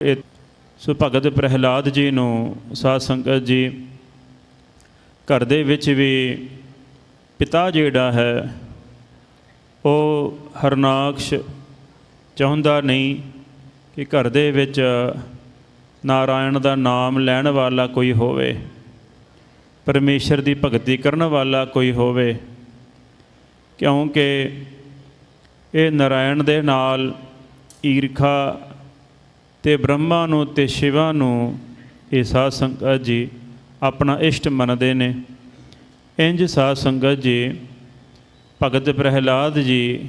ਇਹ ਸੋ ਭਗਤ ਪ੍ਰਹਿਲਾਦ ਜੀ ਨੂੰ ਸਾਧ ਸੰਗਤ ਜੀ ਘਰ ਦੇ ਵਿੱਚ ਵੀ ਪਿਤਾ ਜਿਹੜਾ ਹੈ, ਉਹ ਹਰਨਾਕਸ਼ ਚਾਹੁੰਦਾ ਨਹੀਂ ਕਿ ਘਰ ਦੇ ਵਿੱਚ ਨਾਰਾਇਣ ਦਾ ਨਾਮ ਲੈਣ ਵਾਲਾ ਕੋਈ ਹੋਵੇ, ਪਰਮੇਸ਼ਰ ਦੀ ਭਗਤੀ ਕਰਨ ਵਾਲਾ ਕੋਈ ਹੋਵੇ, ਕਿਉਂਕਿ ਇਹ ਨਾਰਾਇਣ ਦੇ ਨਾਲ ਈਰਖਾ ਤੇ ਬ੍ਰਹਮਾ ਨੂੰ ਤੇ ਸ਼ਿਵਾ ਨੂੰ ਇਹ ਸਾਧ ਸੰਗਤ ਜੀ ਆਪਣਾ ਇਸ਼ਟ ਮੰਨਦੇ ਨੇ। ਇੰਜ ਸਾਧ ਸੰਗਤ ਜੀ, ਭਗਤ ਪ੍ਰਹਿਲਾਦ ਜੀ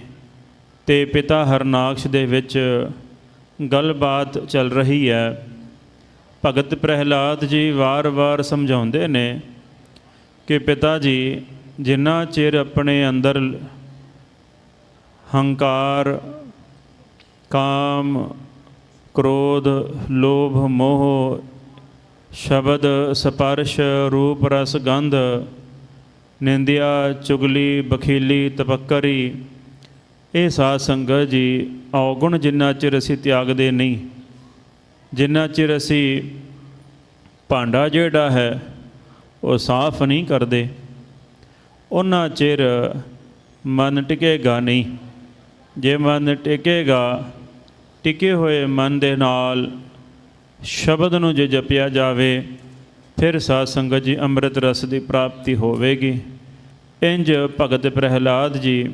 ਤੇ ਪਿਤਾ ਹਰਨਾਕਸ਼ ਦੇ ਵਿੱਚ ਗੱਲਬਾਤ ਚੱਲ ਰਹੀ ਹੈ। ਭਗਤ ਪ੍ਰਹਿਲਾਦ ਜੀ ਵਾਰ-ਵਾਰ ਸਮਝਾਉਂਦੇ ਨੇ ਕਿ ਪਿਤਾ ਜੀ, ਜਿੰਨਾ ਚਿਰ ਆਪਣੇ ਅੰਦਰ ਹੰਕਾਰ, ਕਾਮ ਕ੍ਰੋਧ, ਲੋਭ, ਮੋਹ, ਸ਼ਬਦ, ਸਪਰਸ਼, ਰੂਪ, ਰਸ, ਗੰਧ, ਨਿੰਦਿਆ, ਚੁਗਲੀ, ਬਖੀਲੀ, ਤਪੱਕਰੀ। ਇਹ ਸਾਧ ਸੰਗਤ ਜੀ ਔਗੁਣ ਜਿੰਨਾ ਚਿਰ ਅਸੀਂ ਤਿਆਗਦੇ ਨਹੀਂ, ਜਿੰਨਾ ਚਿਰ ਅਸੀਂ ਭਾਂਡਾ ਜਿਹੜਾ ਹੈ, ਉਹ ਸਾਫ਼ ਨਹੀਂ ਕਰਦੇ ਉਹਨਾਂ ਚਿਰ ਮਨ ਟਿਕੇਗਾ ਨਹੀਂ। ਜੇ ਮਨ ਟਿਕੇਗਾ ਟਿਕੇ ਹੋਏ ਮਨ ਦੇ ਨਾਲ ਸ਼ਬਦ ਨੂੰ ਜੇ ਜਪਿਆ ਜਾਵੇ, ਫਿਰ ਸਾਧ ਸੰਗਤ ਜੀ ਅੰਮ੍ਰਿਤ ਰਸ ਦੀ ਪ੍ਰਾਪਤੀ ਹੋਵੇਗੀ। ਇੰਜ ਭਗਤ ਪ੍ਰਹਿਲਾਦ ਜੀ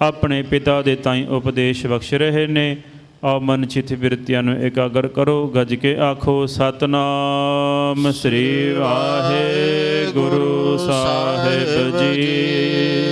ਆਪਣੇ ਪਿਤਾ ਦੇ ਤਾਈਂ ਉਪਦੇਸ਼ ਬਖਸ਼ ਰਹੇ ਨੇ। ਆਓ ਮਨ ਚਿਤ ਬਿਰਤੀਆਂ ਨੂੰ ਇਕਾਗਰ ਕਰੋ। ਗੱਜ ਕੇ ਆਖੋ, ਸਤਨਾਮ ਸ੍ਰੀ ਵਾਹਿਗੁਰੂ ਸਾਹਿਬ ਜੀ।